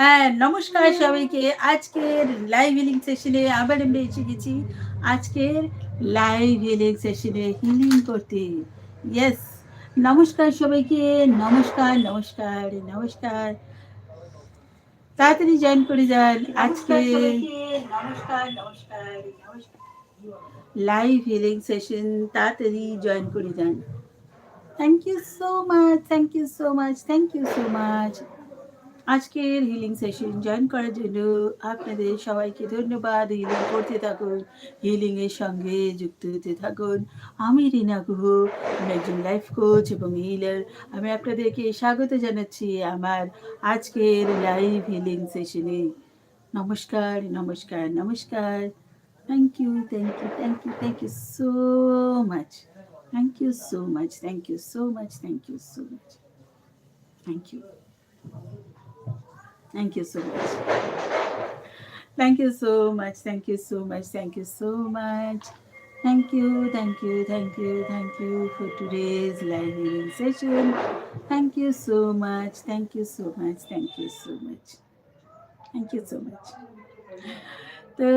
হ্যাঁ নমস্কার সবাইকে। আজকের লাইভ হিলিং সেশনে আবার আমরা এসে গেছি। আজকের লাইভ হিলিং সেশনে হিলিং করতে। ইয়েস নমস্কার সবাইকে নমস্কার নমস্কার নমস্কার। তাড়াতাড়ি জয়েন করে যান আজকে। নমস্কার নমস্কার লাইভ হিলিং সেশন তাড়াতাড়ি জয়েন করে যান। Thank you so much thank you so much thank you so much আজকের হিলিং সেশন জয়েন করার জন্য আপনাদের সবাইকে ধন্যবাদ। হিলিং করতে থাকুন হিলিং এর সঙ্গে যুক্ত হতে থাকুন। আমি রিনা গুহ, আমি একজন লাইফ কোচ এবং হিলার আমি আপনাদেরকে স্বাগত জানাচ্ছি আমার আজকের লাইভ হিলিং সেশনে নমস্কার নমস্কার নমস্কার। Thank you thank you thank you thank you so much thank you so much thank you so much thank you so much thank you Thank you so much. Thank you so much. Thank you so much. Thank you so much. Thank you, thank you, thank you, thank you for today's live healing session. Thank you so much. Thank you so much. Thank you so much. Thank you so much. তো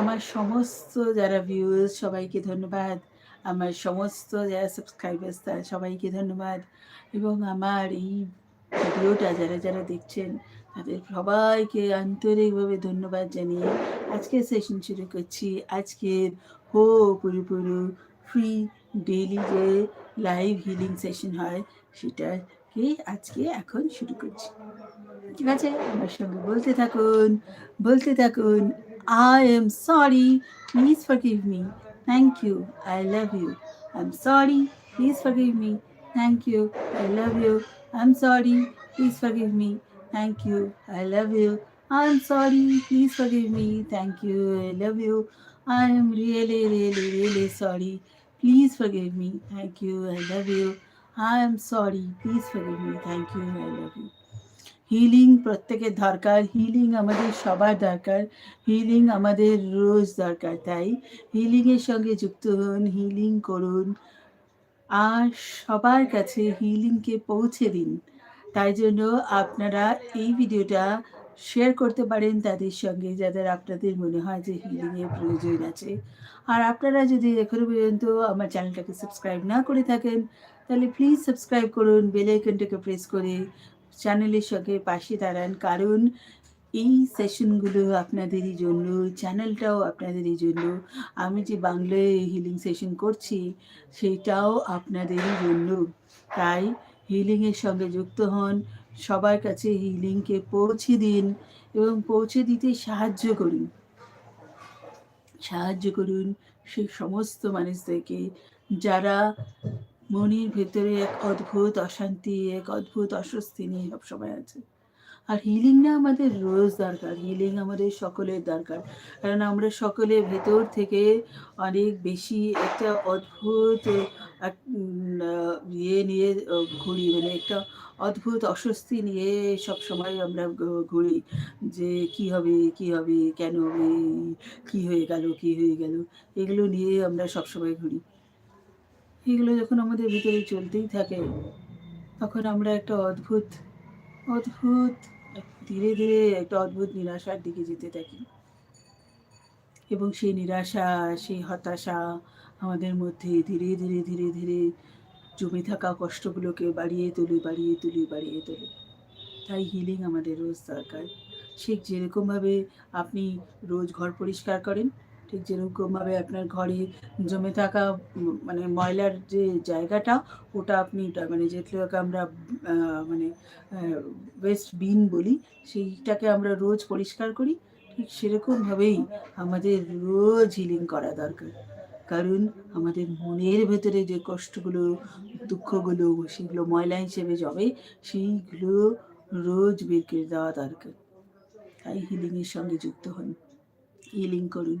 আমার সমস্ত যারা viewers সবাইকে ধন্যবাদ আমার সমস্ত যারা subscribers তারা সবাইকে ধন্যবাদ এবং আমার এই ভিডিওটা যারা যারা দেখছেন তাদের সবাইকে আন্তরিকভাবে ধন্যবাদ জানিয়ে আজকে সেশন শুরু করছি। আজকের হো পুরোপুরো ফ্রি ডেইলি যে লাইভ হিলিং সেশন হয় সেটাকে আজকে এখন শুরু করছি। ঠিক আছে? আমার সঙ্গে বলতে থাকুন বলতে থাকুন I am sorry please forgive me thank you I love you I am sorry please forgive me thank you I love you I'm sorry, please forgive me. Thank you, I love you. I'm sorry, please forgive me. Thank you, I love you. I am really, really, really sorry. Please forgive me. Thank you, I love you. I am sorry, please forgive me. Thank you, I love you. Healing প্রত্যেকের দরকার healing আমাদের সবার দরকার healing আমাদের রোজ দরকার তাই হিলিংয়ের সঙ্গে যুক্ত হন হিলিং করুন আর সবার কাছে হিলিংকে পৌঁছে দিন। তাই জন্য আপনারা এই ভিডিওটা শেয়ার করতে পারেন তাদের সঙ্গে যাদের আপনাদের মনে হয় যে হিলিংয়ের প্রয়োজন আছে। আর আপনারা যদি এখনও পর্যন্ত আমার চ্যানেলটাকে সাবস্ক্রাইব না করে থাকেন, তাহলে প্লিজ সাবস্ক্রাইব করুন বেল আইকনটাকে প্রেস করে চ্যানেলের সঙ্গে পাশে দাঁড়ান। কারণ এই সেশনগুলো আপনাদেরই জন্য চ্যানেলটাও আপনাদেরই জন্য, আমি যে বাংলায় হিলিং সেশন করছি, সেটাও আপনাদেরই জন্য। তাই হিলিংয়ের সঙ্গে যুক্ত হন, সবার কাছে হিলিংকে পৌঁছে দিন এবং পৌঁছে দিতে সাহায্য করুন। সাহায্য করুন সেই সমস্ত মানুষদেরকে, যারা মনের ভেতরে এক অদ্ভুত অশান্তি, এক অদ্ভুত অস্বস্তি নিয়ে সবসময় আছে। আর হিলিং না আমাদের রোজ দরকার হিলিং আমাদের সকলের দরকার। কারণ আমরা সকলে ভেতর থেকে অনেক বেশি একটা অদ্ভুত ইয়ে নিয়ে ঘুরি মানে একটা অদ্ভুত অস্বস্তি নিয়ে সব সময় আমরা ঘুরি যে কি হবে কি হবে, কেন হবে, কি হয়ে গেল, কি হয়ে গেল, এগুলো নিয়ে আমরা সব সময় ঘুরি। এগুলো যখন আমাদের ভিতরে চলতেই থাকে, তখন আমরা একটা অদ্ভুত অদ্ভুত ধীরে ধীরে একটা অদ্ভুত নিরাশার দিকে যেতে থাকি। এবং সেই নিরাশা, সেই হতাশা আমাদের মধ্যে ধীরে ধীরে ধীরে ধীরে জমে থাকা কষ্টগুলোকে বাড়িয়ে তুলি বাড়িয়ে তুলি, বাড়িয়ে তোলে। তাই হিলিং আমাদের রোজ দরকার। ঠিক যেরকমভাবে আপনি রোজ ঘর পরিষ্কার করেন ঠিক যেরকমভাবে আপনার ঘরে জমে থাকা মানে ময়লার যে জায়গাটা, ওটা আপনি মানে যেগুলোকে আমরা মানে ওয়েস্ট বিন বলি, সেইটাকে আমরা রোজ পরিষ্কার করি। ঠিক সেরকমভাবেই আমাদের রোজ হিলিং করা দরকার। কারণ আমাদের মনের ভেতরে যে কষ্টগুলো, দুঃখগুলো, সেগুলো ময়লা হিসেবে যাবে সেইগুলো রোজ বের করে দেওয়া দরকার। তাই হিলিংয়ের সঙ্গে যুক্ত হন। হিলিং করুন।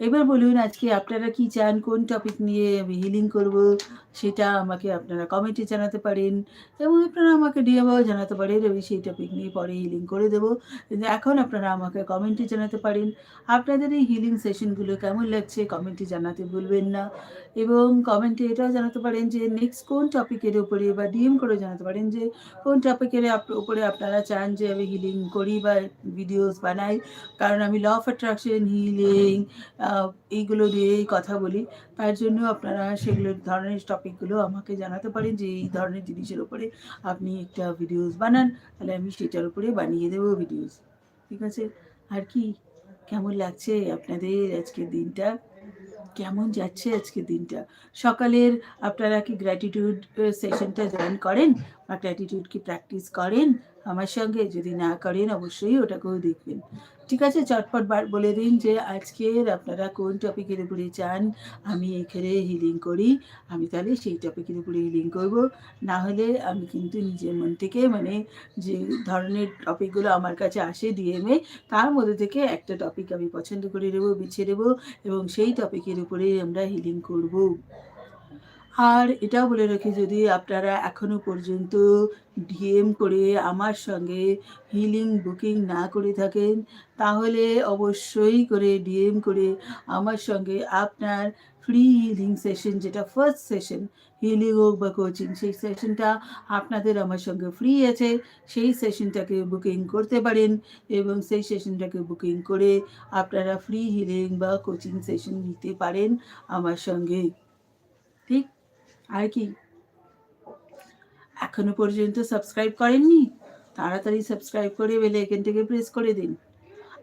এবার বলুন আজকে আপনারা কি চান? কোন টপিক নিয়ে আমি হিলিং করব? সেটা আমাকে আপনারা কমেন্টে জানাতে পারেন এবং আপনারা আমাকে ডিএমও জানাতে পারেন, আমি সেই টপিক নিয়ে পরে হিলিং করে দেবো। কিন্তু এখন আপনারা আমাকে কমেন্টে জানাতে পারেন। আপনাদের এই হিলিং সেশনগুলো কেমন লাগছে? কমেন্টে জানাতে ভুলবেন না। এবং কমেন্টে এটাও জানাতে পারেন যে নেক্সট কোন টপিকের উপরে বা ডিএম করে জানাতে পারেন যে কোন টপিকের উপরে আপনারা চান যে আমি হিলিং করি বা ভিডিওস বানাই। কারণ আমি ল অফ অ্যাট্রাকশন হিলিং এইগুলো নিয়েই কথা বলি। তার জন্য আপনারা সেগুলো ধরনের টপিকগুলো আমাকে জানাতে পারেন যে এই ধরনের জিনিসের উপরে আপনি একটা ভিডিওস বানান। তাহলে আমি সেটার উপরে বানিয়ে দেবো ভিডিওস ঠিক আছে? আর কি? কেমন লাগছে আপনাদের আজকের দিনটা? কেমন যাচ্ছে আজকে দিনটা? সকালের আপনারা কি গ্র্যাটিটিউড সেশনটা জয়েন করেন? বা গ্র্যাটিটিউড কি প্র্যাকটিস করেন? আমার সঙ্গে যদি না করেন, অবশ্যই ওটাকেও দেখবেন। ঠিক আছে, চটপট বলে দিন যে আজকের আপনারা কোন টপিকের উপরে চান আমি এখানে হিলিং করি, আমি তাহলে সেই টপিকের উপরে হিলিং করব। না হলে আমি কিন্তু নিজের মন থেকে মানে যে ধরনের টপিকগুলো আমার কাছে আসে ডিএমএ তার মধ্যে থেকে একটা টপিক আমি পছন্দ করে নেব, বেছে নেব এবং সেই টপিকের উপরে আমরা হিলিং করব। আর এটাও বলে রাখি, যদি আপনারা এখনও পর্যন্ত ডিএম করে আমার সঙ্গে হিলিং বুকিং না করে থাকেন, তাহলে অবশ্যই করে ডিএম করে আমার সঙ্গে আপনার ফ্রি হিলিং সেশন যেটা ফার্স্ট সেশন হিলিং হোক বা কোচিং সেই সেশনটা আপনাদের আমার সঙ্গে ফ্রি আছে, সেই সেশনটাকে বুকিং করতে পারেন এবং সেই সেশনটাকে বুকিং করে আপনারা ফ্রি হিলিং বা কোচিং সেশন নিতে পারেন আমার সঙ্গে। ঠিক? আর কি? এখনও পর্যন্ত সাবস্ক্রাইব করেননি? তাড়াতাড়ি সাবস্ক্রাইব করে বেলে থেকে প্রেস করে দিন।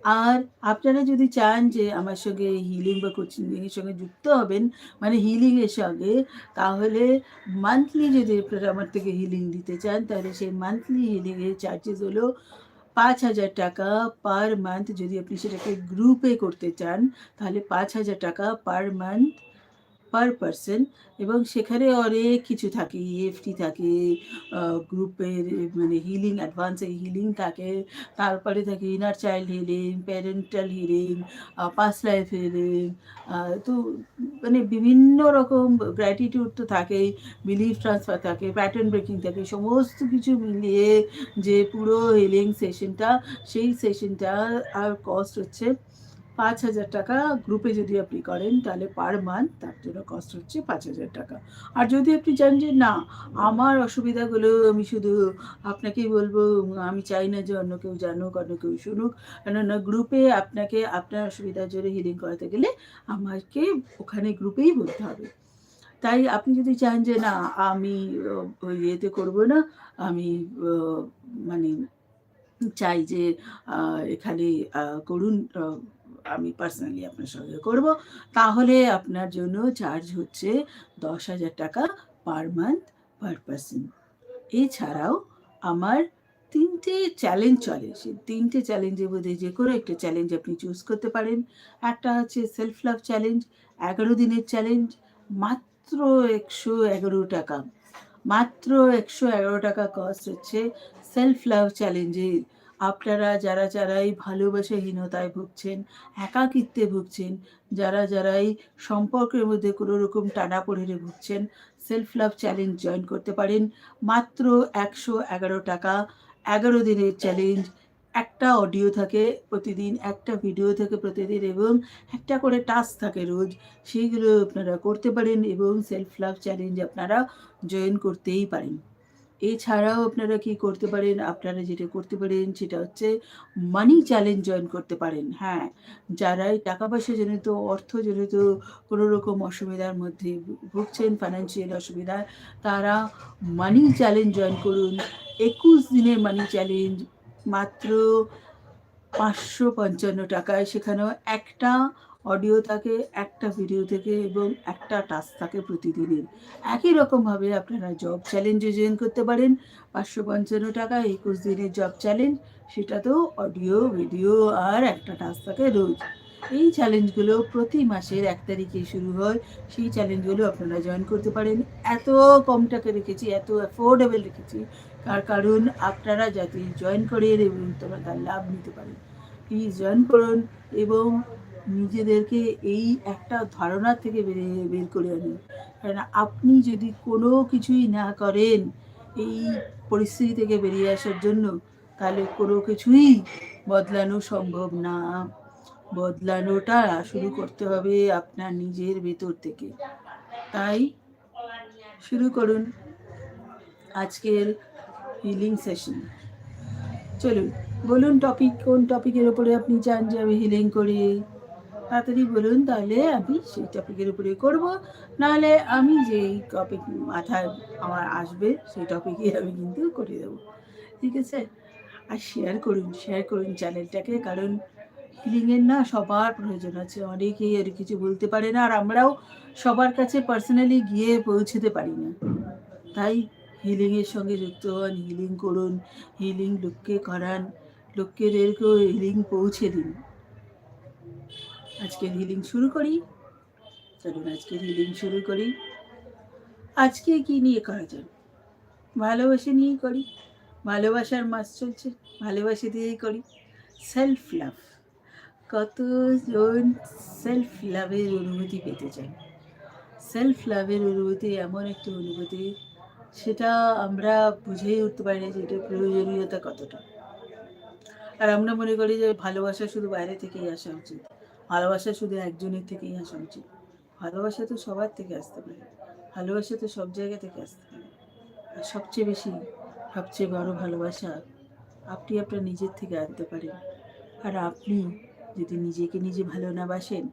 আর আপনারা যদি চান যে আমার সঙ্গে হিলিং বা কোচিংয়ের সঙ্গে যুক্ত হবেন মানে হিলিংয়ের সঙ্গে, তাহলে মান্থলি যদি আপনারা আমার থেকে হিলিং দিতে চান, তাহলে সেই মান্থলি হিলিংয়ের চার্জেস হলো পাঁচ হাজার টাকা পার মান্থ যদি আপনি সেটাকে গ্রুপে করতে চান, তাহলে পাঁচ হাজার টাকা পার মান্থ পার পারসন এবং সেখানে অনেক কিছু থাকে ইএফটি থাকে গ্রুপের মানে হিলিং অ্যাডভান্সে হিলিং থাকে, তারপরে থাকে inner child healing parental healing pass life healing তো মানে বিভিন্ন রকম গ্র্যাটিটিউড তো থাকেই বিলিফ ট্রান্সফার থাকে প্যাটার্ন ব্রেকিং থাকে, সমস্ত কিছু মিলিয়ে যে পুরো হিলিং সেশনটা সেই সেশনটা আর কস্ট হচ্ছে পাঁচ হাজার টাকা গ্রুপে যদি আপনি করেন, তাহলে পার মান্থ তার জন্য কস্ট হচ্ছে পাঁচ হাজার টাকা। আর যদি আপনি চান যে না, আমার অসুবিধাগুলো আমি শুধু আপনাকেই বলব, আমি চাই না যে অন্য কেউ জানুক, অন্য কেউ শুনুক, কেননা গ্রুপে আপনাকে, আপনার অসুবিধার জন্য হিলিং করাতে গেলে আমাকে ওখানে গ্রুপেই বলতে হবে। তাই আপনি যদি চান যে না, আমি ইয়েতে করব না, আমি মানে চাই যে এখানে করুন আমি পার্সোনালি আপনার সঙ্গে করব। তাহলে আপনার জন্য চার্জ হচ্ছে দশ হাজার টাকা পার মান্থ পার পার্সন এছাড়াও আমার তিনটে চ্যালেঞ্জ চলে। সে তিনটে চ্যালেঞ্জের মধ্যে যে কোনো একটা চ্যালেঞ্জ আপনি চুজ করতে পারেন। একটা হচ্ছে সেলফ লাভ চ্যালেঞ্জ এগারো দিনের চ্যালেঞ্জ মাত্র একশো এগারো টাকা। মাত্র একশো এগারো টাকা কস্ট হচ্ছে সেলফ লাভ চ্যালেঞ্জের আপনারা যারা যারাই ভালোবাসাহীনতায় ভুগছেন, একাকিত্বে ভুগছেন, যারা যারাই সম্পর্কের মধ্যে কোনো রকম টানা পড়ে ভুগছেন সেলফ লাভ চ্যালেঞ্জ জয়েন করতে পারেন। মাত্র একশো এগারো টাকা, এগারো দিনের চ্যালেঞ্জ একটা অডিও থাকে প্রতিদিন, একটা ভিডিও থাকে প্রতিদিন এবং একটা করে টাস্ক থাকে রোজ। সেইগুলো আপনারা করতে পারেন এবং সেলফ লাভ চ্যালেঞ্জ আপনারা জয়েন করতেই পারেন। এছাড়াও আপনারা কি করতে পারেন? আপনারা যেটা করতে পারেন সেটা হচ্ছে মানি চ্যালেঞ্জ জয়েন করতে পারেন। হ্যাঁ যারাই টাকা পয়সা জনিত, অর্থ জনিত কোনো রকম অসুবিধার মধ্যে ভুগছেন ফাইন্যান্সিয়াল অসুবিধা, তারা মানি চ্যালেঞ্জ জয়েন করুন। একুশ দিনের মানি চ্যালেঞ্জ মাত্র পাঁচশো পঞ্চান্ন টাকায়। সেখানেও একটা অডিও থাকে একটা ভিডিও থেকে এবং একটা টাস্ক থাকে প্রতিদিনের। একই রকমভাবে আপনারা জব চ্যালেঞ্জে জয়েন করতে পারেন। পাঁচশো পঞ্চান্ন টাকা একুশ দিনের জব চ্যালেঞ্জ, সেটাতেও অডিও, ভিডিও আর একটা টাস্ক থাকে রোজ। এই চ্যালেঞ্জগুলো প্রতি মাসের এক তারিখে শুরু হয়। সেই চ্যালেঞ্জগুলো আপনারা জয়েন করতে পারেন। এত কম টাকা রেখেছি, এত অ্যাফোর্ডেবল রেখেছি। তার কারণ আপনারা যাতে জয়েন করেন এবং তোমরা তার লাভ নিতে পারেন, প্লিজ জয়েন করুন এবং নিজেদেরকে এই একটা ধারণা থেকে বেরিয়ে, বের করে আনুন কারণ আপনি যদি কোনো কিছুই না করেন এই পরিস্থিতি থেকে বেরিয়ে আসার জন্য, তাহলে কোনো কিছুই বদলানো সম্ভব না। বদলানোটা শুরু করতে হবে আপনার নিজের ভেতর থেকে। তাই শুরু করুন আজকের হিলিং সেশন চলুন, বলুন টপিক কোন টপিকের ওপরে আপনি চান যে আমি হিলিং করি? তাড়াতাড়ি বলুন তাহলে আমি সেই টপিকের উপরে করব। নাহলে আমি যেই টপিক মাথায় আমার আসবে, সেই টপিকে আমি কিন্তু করে দেবো। ঠিক আছে? আর শেয়ার করুন শেয়ার করুন চ্যানেলটাকে কারণ হিলিংয়ের না সবার প্রয়োজন আছে। অনেকেই আর কিছু বলতে পারে না, আর আমরাও সবার কাছে পার্সোনালি গিয়ে পৌঁছতে পারি না। তাই হিলিংয়ের সঙ্গে যুক্ত হন হিলিং করুন হিলিং লোককে করান লোকেদেরকেও হিলিং পৌঁছে দিন। আজকের হিলিং শুরু করি। চলুন আজকের হিলিং শুরু করি। আজকে কি নিয়ে করা যাবে ভালোবাসা নিয়েই করি। ভালোবাসার মাস চলছে, ভালোবাসা দিয়েই করি। সেলফ লাভ কতজন সেলফ লাভের অনুভূতি পেতে চায় সেলফ লাভের অনুভূতি এমন একটি অনুভূতি, সেটা আমরা বুঝেই উঠতে পারি না যে এটার প্রয়োজনীয়তা কতটা। আর আমরা মনে করি যে ভালোবাসা শুধু বাইরে থেকেই আসা উচিত। ভালোবাসা শুধু একজনের থেকেই আসা উচিত। ভালোবাসা তো সবার থেকে আসতে পারে। ভালোবাসা তো সব জায়গা থেকে আসতে পারে। আর সবচেয়ে বেশি, সবচেয়ে বড় ভালোবাসা আপনি আপনার নিজের থেকে আনতে পারেন। আর আপনি যদি নিজেকে নিজে ভালো না বাসেন,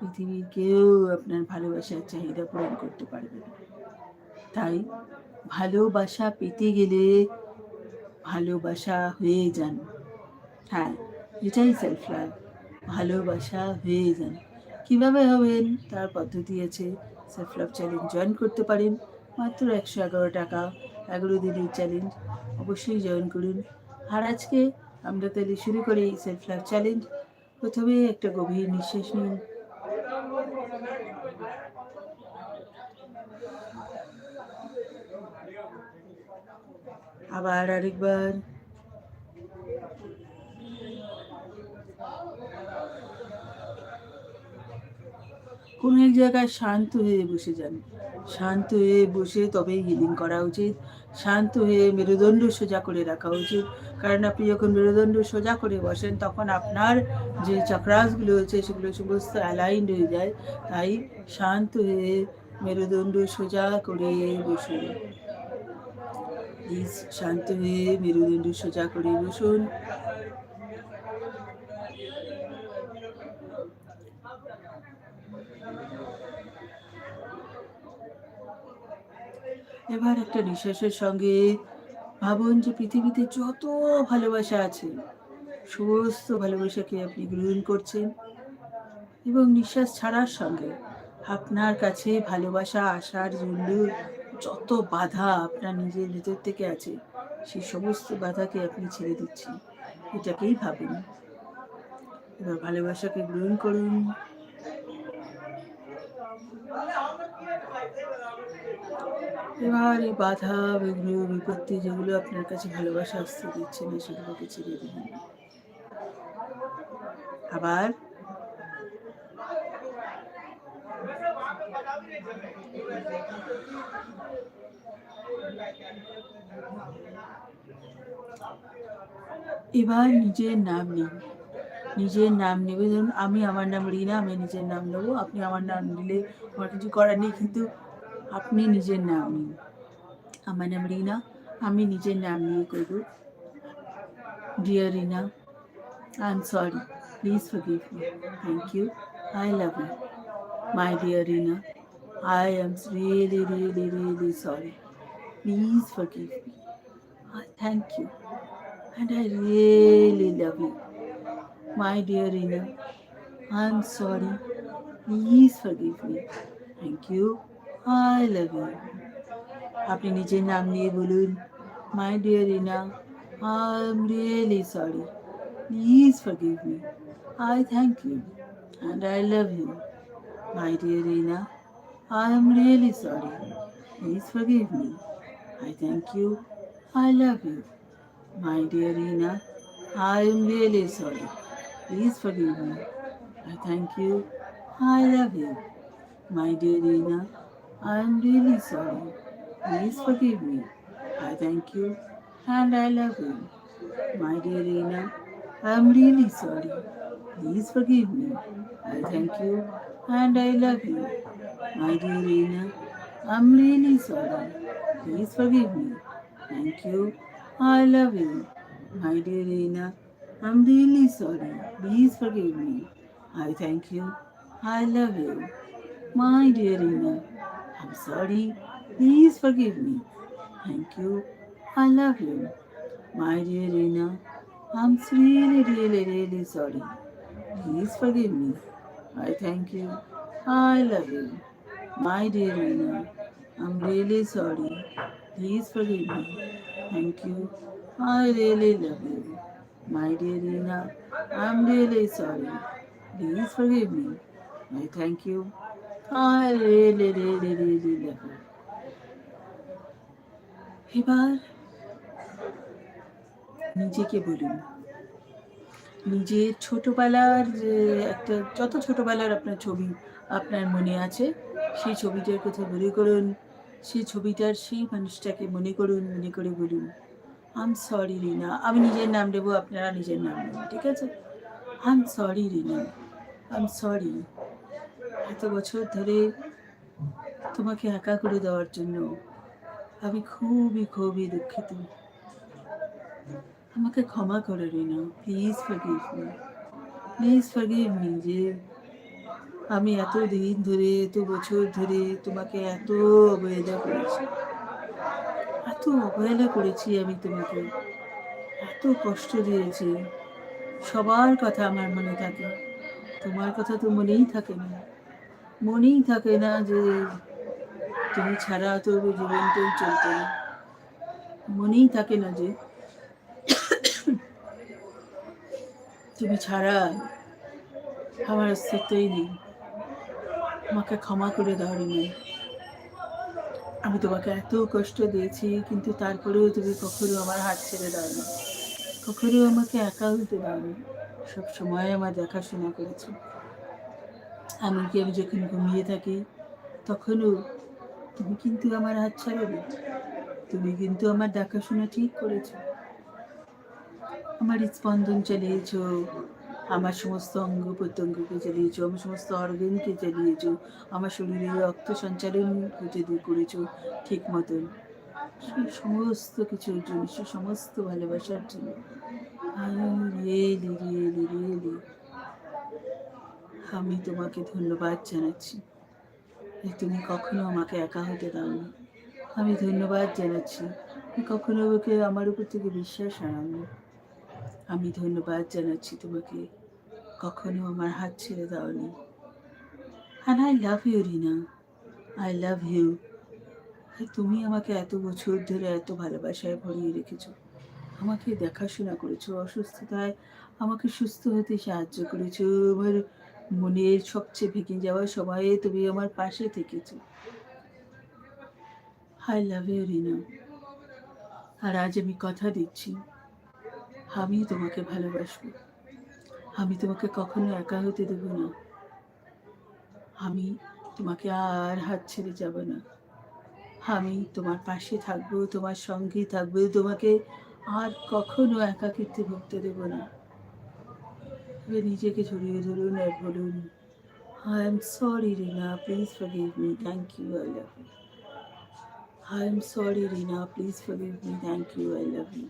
পৃথিবীর কেউ আপনার ভালোবাসার চাহিদা পূরণ করতে পারবে না। তাই ভালোবাসা পেতে গেলে ভালোবাসা হয়ে যান। হ্যাঁ এটাই সেলফ লাভ ভালোবাসা হয়ে যান। কীভাবে হবেন? তার পদ্ধতি আছে। সেলফ লাভ চ্যালেঞ্জ জয়েন করতে পারেন। মাত্র একশো এগারো টাকা। এগারো দিনের চ্যালেঞ্জ অবশ্যই জয়েন করুন। আর আজকে আমরা তাহলে শুরু করি সেলফ লাভ চ্যালেঞ্জ প্রথমে একটা গভীর নিঃশ্বাস নিন। আবার আরেকবার। কোনো এক জায়গায় শান্ত হয়ে বসে যান। শান্ত হয়ে বসে তবেই হিলিং করা উচিত। শান্ত হয়ে মেরুদণ্ড সোজা করে রাখা উচিত। কারণ আপনি যখন মেরুদণ্ড সোজা করে বসেন, তখন আপনার যে চক্রাসগুলো হচ্ছে, সেগুলো সমস্ত অ্যালাইন্ড হয়ে যায়। তাই শান্ত হয়ে মেরুদণ্ড সোজা করে বসুন। শান্ত হয়ে মেরুদণ্ড সোজা করে বসুন। এবার একটা নিঃশ্বাসের সঙ্গে ভাবুন যে পৃথিবীতে যত ভালোবাসা আছে, সমস্ত ভালোবাসাকে আপনি গ্রহণ করছেন এবং নিঃশ্বাস ছাড়ার সঙ্গে আপনার কাছে ভালোবাসা আসার জন্য যত বাধা আপনার নিজের ভেতর থেকে আছে, সেই সমস্ত বাধাকে আপনি ছেড়ে দিচ্ছেন। এটাকেই ভাবেন। এবার ভালোবাসাকে গ্রহণ করুন। এবার এই বাধা বিঘ্ন বিপত্তি যেগুলো আপনার কাছে ভালোবাসা আসতে দিচ্ছে না সেগুলোকে ছেড়ে দিন আবার এবার নিজের নাম নিন। নিজের নাম নেবে ধরুন আমি আমার নাম রিনা, আমি নিজের নাম নেব, আপনি আমার নাম নিলে আমার কিছু করার নেই, কিন্তু আপনি নিজের নাম নিন আমার নাম রিনা আমি নিজের নাম নিয়ে করব deer Rina I am sorry please forgive me thank you I love you my dear Rina I am really really really sorry please forgive me I thank you and I really love you. My dear Rina, I'm sorry. Please forgive me. Thank you. I love you. আপনি নিজের নাম নিয়ে বলুন my dear Rina I am really sorry please forgive me I thank you and I love you my dear Rina I am really sorry please forgive me I thank you I love you My dear Rina, I am really sorry. Please forgive me. I thank you. I love you. My dear Rina, I am really sorry. Please forgive me. I thank you and I love you. My dear Rina, I am really sorry. Please forgive me. I thank you and I love you. My dear Rina, I'm really sorry. Please forgive me. Thank you. I love you. My dear Rina, I'm really sorry. Please forgive me. I thank you. I love you. My dear Rina, I'm sorry. Please forgive me. Thank you. I love you. My dear Rina, I'm really, really, really sorry. Please forgive me. I thank you. I love you. My dear Rina, I'm really sorry. Please forgive me. Thank you. I really love you. My dear Rina, I'm really sorry. Please forgive me. I thank you. এবার নিজেকে বলুন নিজের ছোটবেলার যে একটা যত ছোটবেলার আপনার ছবি আপনার মনে আছে সেই ছবিটার কথা মনে করুন সেই ছবিটার সেই মানুষটাকে মনে করুন মনে করে বলুন আম সরি রিনা আমি নিজের নাম দেবো আপনারা নিজের নাম নেবেন ঠিক আছে আম সরি রিনা আম সরি এত বছর ধরে তোমাকে একা করে দেওয়ার জন্য আমি খুবই খুবই দুঃখিত। আমাকে ক্ষমা করে রিনা please forgive me please forgive me যে আমি এত দিন ধরে, এত বছর ধরে তোমাকে এত অবহেলা করেছি। এত অবহেলা করেছি আমি তোমাকে। এত কষ্ট দিয়েছি। সবার কথা আমার মনে থাকে। তোমার কথা তো মনেই থাকে না মনেই থাকে না যে তুমি ছাড়া তো জীবনটাই চলতো না। মনেই থাকে না যে তুমি ছাড়া আমার অস্তিত্বই নেই। আমাকে ক্ষমা করে দাও নেই আমি তোমাকে এত কষ্ট দিয়েছি, কিন্তু তারপরেও তুমি কখনো আমার হাত ছেড়ে দাও না কখনো আমাকে একা হতে দাও সব সময় আমার দেখাশোনা করেছ। এমনকি আমি যখন ঘুমিয়ে থাকি, তখনও তুমি কিন্তু আমার হাত ছাড়বে। তুমি কিন্তু আমার দেখাশোনা ঠিক করেছ। আমার স্পন্দন চালিয়েছ, আমার সমস্ত অঙ্গ প্রত্যঙ্গকে চালিয়েছো, আমার সমস্ত অর্গানকে চালিয়েছো, আমার শরীরে রক্ত সঞ্চালন যদি করেছ ঠিক মতন। সেই সমস্ত কিছুর জন্য সে সমস্ত ভালোবাসার জন্য। আমি তোমাকে ধন্যবাদ জানাচ্ছি। তুমি কখনো আমাকে একা হতে দাওনি। আমি ধন্যবাদ জানাচ্ছি। কখনো ওকে আমার উপর থেকে বিশ্বাস হারাওনি। আমি ধন্যবাদ জানাচ্ছি তোমাকে কখনো আমার হাত ছেড়ে দাওনি। And I love you Rina I love you তুমি আমাকে এত বছর ধরে এত ভালোবাসায় ভরিয়ে রেখেছো। আমাকে দেখাশোনা করেছ, অসুস্থতায় আমাকে সুস্থ হতে সাহায্য করেছ, আমার মনের সবচেয়ে ভেঙে যাওয়ার সময়ে তুমি আমার পাশে থেকেছো। আই লাভ ইউ রিনা। আর আজ আমি কথা দিচ্ছি। আমি তোমাকে ভালোবাসবো। আমি তোমাকে কখনো একা হতে দেব না। আমি তোমাকে আর হাত ছেড়ে যাব না। আমি তোমার পাশে থাকব, তোমার সঙ্গে থাকব। তোমাকে আর কখনো একাকিত্বে ভুগতে দেব না। তবে নিজেকে জড়িয়ে ধরুন আর বলুন I am sorry Rina please forgive me thank you I love you I am sorry Rina please forgive me thank you I love you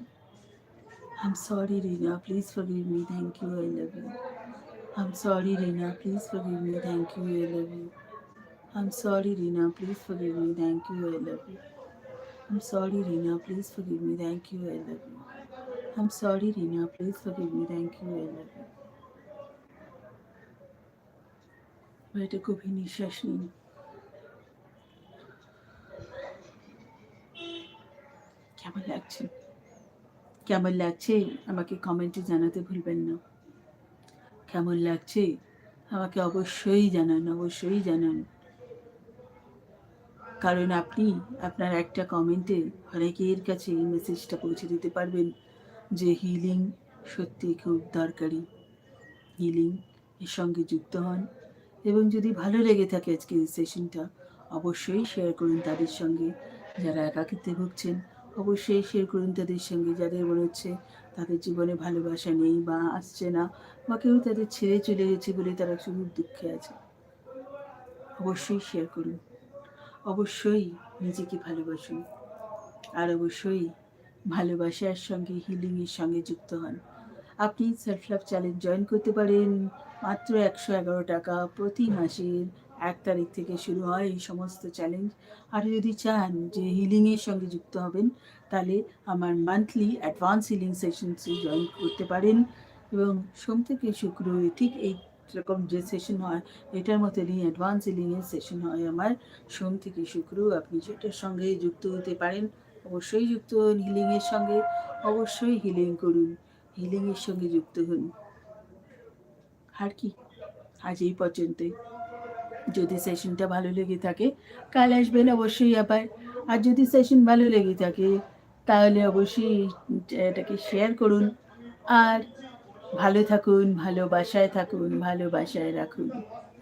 I'm sorry, Rina. Please forgive me. Thank you. I love you. I'm sorry, Rina. Please forgive me. Thank you. I love you. I'm sorry, Rina. Please forgive me. Thank you. I love you. I'm sorry, Rina. Please forgive me. Thank you. I love you. I'm sorry, Rina. Please forgive me. Thank you. I love you. এটা গভীর নিঃশ্বাস নিন কেমন লাগছে? কেমন লাগছে? আমাকে কমেন্টে জানাতে ভুলবেন না। কেমন লাগছে? আমাকে অবশ্যই জানান অবশ্যই জানান। কারণ আপনি আপনার একটা কমেন্টে অনেকের কাছে এই মেসেজটা পৌঁছে দিতে পারবেন যে হিলিং সত্যি খুব দরকারি। হিলিং এর সঙ্গে যুক্ত হন। এবং যদি ভালো লেগে থাকে আজকে এই সেশনটা অবশ্যই শেয়ার করুন তাদের সঙ্গে। যারা একাকিত্বে ভুগছেন, অবশ্যই শেয়ার করুন তাদের সঙ্গে। যাদের মনে হচ্ছে তাদের জীবনে ভালোবাসা নেই বা আসছে না, বা কেউ তাদের ছেড়ে চলে গেছে বলে তারা শুধু দুঃখে আছে, অবশ্যই শেয়ার করুন। অবশ্যই নিজেকে ভালোবাসুন। আর অবশ্যই ভালোবাসার সঙ্গে হিলিংয়ের সঙ্গে যুক্ত হন। আপনি সেলফ লাভ চ্যালেঞ্জ জয়েন করতে পারেন। মাত্র একশো এগারো টাকা প্রতি মাসের এক তারিখ থেকে শুরু হয় এই সমস্ত চ্যালেঞ্জ আর যদি চান যে হিলিংয়ের সঙ্গে যুক্ত হবেন, তাহলে আমার মান্থলি অ্যাডভান্স হিলিং সেশনসে জয়েন করতে পারেন। এবং সোম থেকে শুক্র ঠিক এই রকম যে সেশন হয়, এটার মতনই অ্যাডভান্স হিলিংয়ের সেশন হয় আমার। সোম থেকে শুক্র আপনি সেটার সঙ্গে যুক্ত হতে পারেন, অবশ্যই যুক্ত হন হিলিংয়ের সঙ্গে। অবশ্যই হিলিং করুন হিলিংয়ের সঙ্গে যুক্ত হন। আর কি? আজ এই পর্যন্তই। যদি সেশনটা ভালো লেগে থাকে, কাল আসবেন অবশ্যই আবার। আর যদি সেশন ভালো লেগে থাকে, তাহলে অবশ্যই এটাকে শেয়ার করুন। আর ভালো থাকুন, ভালোবাসায় থাকুন, ভালোবাসায় রাখুন।